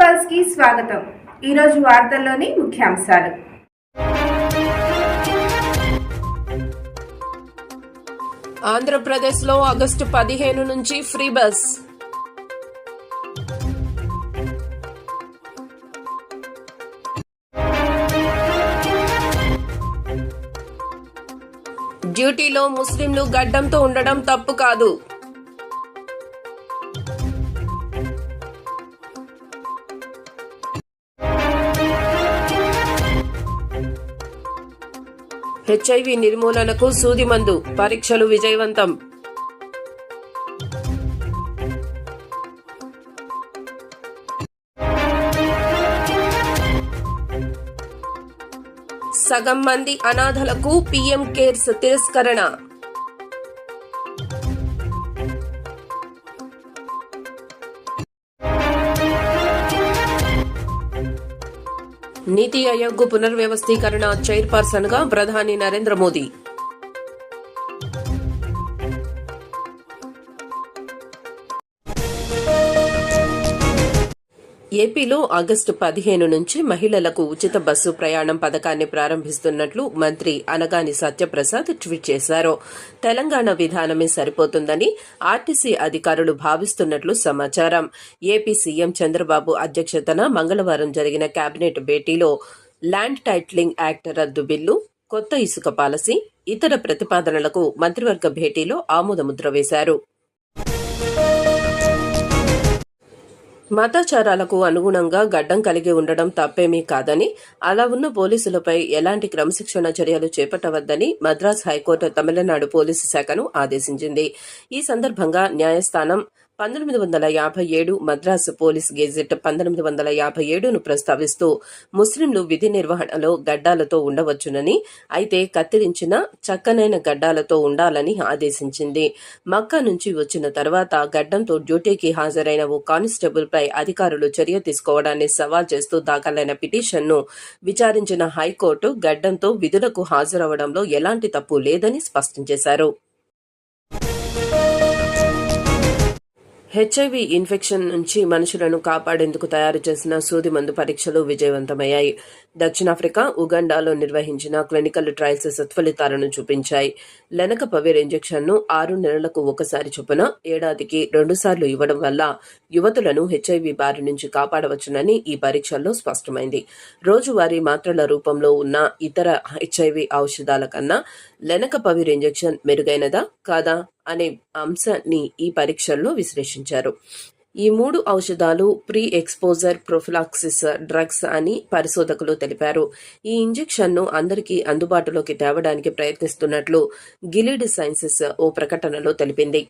పల్స్కి స్వాగతం. ఈరోజు వార్తల్లోని ముఖ్యాంశాలు. ఆంధ్రప్రదేశ్లో ఆగస్టు పదిహేను నుంచి ఫ్రీ బస్. డ్యూటీలో ముస్లింలు గడ్డంతో ఉండడం తప్పు కాదు. హెచ్ఐవి నిర్మూలనకు సూది మందు పరీక్షలు విజయవంతం. సగం మంది అనాథలకు పీఎం కేర్స్ తిరస్కరణ. నీతి ఆయోగ్ పునర్వ్యవస్థీకరణ చైర్పర్సన్గా ప్రధాని నరేంద్ర మోదీ. ఏపీలో ఆగస్టు పదిహేను నుంచి మహిళలకు ఉచిత బస్సు ప్రయాణం పథకాన్ని ప్రారంభిస్తున్నట్లు మంత్రి అనగాని సత్యప్రసాద్ ట్వీట్ చేశారు. తెలంగాణ విధానమే సరిపోతుందని ఆర్టీసీ అధికారులు భావిస్తున్నట్లు సమాచారం. ఏపీ సీఎం చంద్రబాబు అధ్యక్షతన మంగళవారం జరిగిన కేబినెట్ భేటీలో ల్యాండ్ టైటిలింగ్ యాక్ట్ రద్దు బిల్లు కొత్త ఇసుక పాలసీ ఇతర ప్రతిపాదనలకు మంత్రివర్గ భేటీలో ఆమోదముద్ర వేశారు. మతాచారాలకు అనుగుణంగా గడ్డం కలిగి ఉండడం తప్పేమీ కాదని అలా ఉన్న పోలీసులపై ఎలాంటి క్రమశిక్షణ చర్యలు చేపట్టవద్దని Madras high court Tamil Nadu police శాఖను ఆదేశించింది. ఈ సందర్భంగా న్యాయస్థానం పంతొమ్మిది వందల యాభై ఏడు మద్రాసు పోలీస్ గెజెట్ పంతొమ్మిది వందల యాభై ఏడును ప్రస్తావిస్తూ ముస్లింలు విధి నిర్వహణలో గడ్డాలతో ఉండవచ్చునని అయితే కత్తిరించిన చక్కనైన గడ్డాలతో ఉండాలని ఆదేశించింది. మక్కా నుంచి వచ్చిన తర్వాత గడ్డంతో డ్యూటీకి హాజరైన ఓ కానిస్టేబుల్పై అధికారులు చర్య తీసుకోవడాన్ని సవాల్ చేస్తూ దాఖలైన పిటిషన్ను విచారించిన హైకోర్టు గడ్డంతో విధులకు హాజరవడంలో ఎలాంటి తప్పు లేదని స్పష్టం చేశారు. హెచ్ఐవి ఇన్ఫెక్షన్ నుంచి మనుషులను కాపాడేందుకు తయారు చేసిన సూది మందు పరీక్షలు విజయవంతమయ్యాయి. దక్షిణాఫ్రికా ఉగండాలో నిర్వహించిన క్లినికల్ ట్రయల్స్ సత్ఫలితాలను చూపించాయి. లెనక పవేర్ ఇంజెక్షన్ను ఆరు నెలలకు ఒకసారి చొప్పున ఏడాదికి రెండుసార్లు ఇవ్వడం వల్ల యువతులను హెచ్ఐవి బారి నుంచి కాపాడవచ్చునని ఈ పరీక్షల్లో స్పష్టమైంది. రోజువారీ మాత్రల రూపంలో ఉన్న ఇతర హెచ్ఐవి ఔషధాల కన్నా లెనక పవిర్ ఇంజెక్షన్ మెరుగైనదా? కాదా? అనే అంశాన్ని ఈ పరీక్షల్లో విశ్లేషించారు. ఈ మూడు ఔషధాలు ప్రీ ఎక్స్పోజర్ ప్రొఫిలాక్సిస్ డ్రగ్స్ అని పరిశోధకులు తెలిపారు. ఈ ఇంజెక్షన్ను అందరికీ అందుబాటులోకి తేవడానికి ప్రయత్నిస్తున్నట్లు గిలిడ్ సైన్సెస్ ఓ ప్రకటనలో తెలిపింది.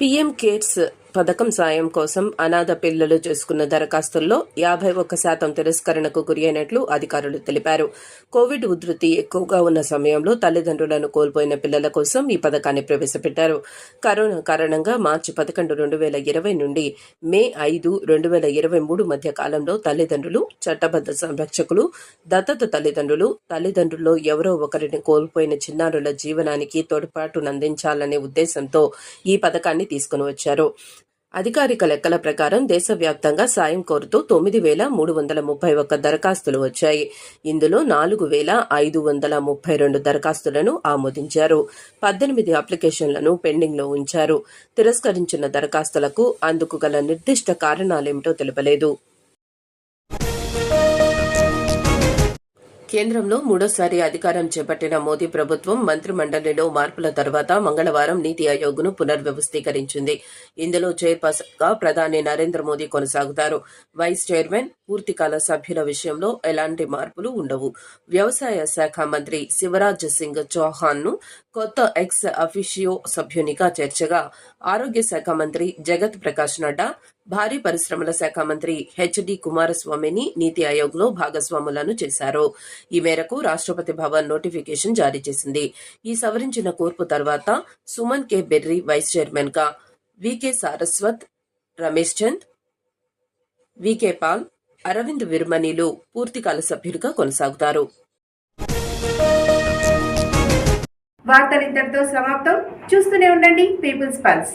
పీఎం కేర్స్ పథకం సాయం కోసం అనాథ పిల్లలు చేసుకున్న దరఖాస్తుల్లో యాభై ఒక్క శాతం తిరస్కరణకు గురైనట్లు అధికారులు తెలిపారు. కోవిడ్ ఉధృతి ఎక్కువగా ఉన్న సమయంలో తల్లిదండ్రులను కోల్పోయిన పిల్లల కోసం ఈ పథకాన్ని ప్రవేశపెట్టారు. కరోనా కారణంగా మార్చి పదకొండు రెండు వేల ఇరవై నుండి మే ఐదు రెండు వేల ఇరవై మూడు మధ్య కాలంలో తల్లిదండ్రులు చట్టబద్ద సంరక్షకులు దత్తత తల్లిదండ్రులు తల్లిదండ్రుల్లో ఎవరో ఒకరిని కోల్పోయిన చిన్నారుల జీవనానికి తోడ్పాటునందించాలనే ఉద్దేశంతో ఈ పథకాన్ని తీసుకుని వచ్చారు. అధికారిక లెక్కల ప్రకారం దేశవ్యాప్తంగా సాయం కోరుతూ తొమ్మిది వేల మూడు వందల ముప్పై ఒక్క దరఖాస్తులు వచ్చాయి. ఇందులో నాలుగు వేల ఐదు వందల ముప్పై రెండు దరఖాస్తులను ఆమోదించారు. పద్దెనిమిది అప్లికేషన్లను పెండింగ్లో ఉంచారు. తిరస్కరించిన దరఖాస్తులకు అందుకు గల నిర్దిష్ట కారణాలేమిటో తెలుపలేదు. కేంద్రంలో మూడోసారి అధికారం చేపట్టిన మోదీ ప్రభుత్వం మంత్రిమండలిలో మార్పుల తర్వాత మంగళవారం నీతి ఆయోగ్ను పునర్వ్యవస్థీకరించింది. ఇందులో చైర్పర్సన్గా ప్రధాని నరేంద్ర మోదీ కొనసాగుతారు. వైస్ చైర్మన్ పూర్తికాల సభ్యుల విషయంలో ఎలాంటి మార్పులు ఉండవు. వ్యవసాయ శాఖ మంత్రి శివరాజ్ సింగ్ చౌహాన్ను కొత్త ఎక్స్ అఫిషియో సభ్యునిగా చేర్చగా ఆరోగ్య శాఖ మంత్రి జగత్ ప్రకాష్ నడ్డా భారీ పరిశ్రమల శాఖ మంత్రి హెచ్డి కుమారస్వామిని నీతి ఆయోగ్లో భాగస్వాములను చేశారు. ఈ మేరకు రాష్ట్రపతి భవన్ నోటిఫికేషన్ జారీ చేసింది. ఈ సవరించిన కూర్పు తర్వాత సుమన్ కె. బెర్రీ వైస్ చైర్మన్గా V K Saraswat Ramesh Chand V K Paul Arvind విర్మనీలు పూర్తికాల సభ్యులుగా కొనసాగుతారు. వార్తలు ఇంతటితో సమాప్తం. చూస్తూనే ఉండండి. People's pulse.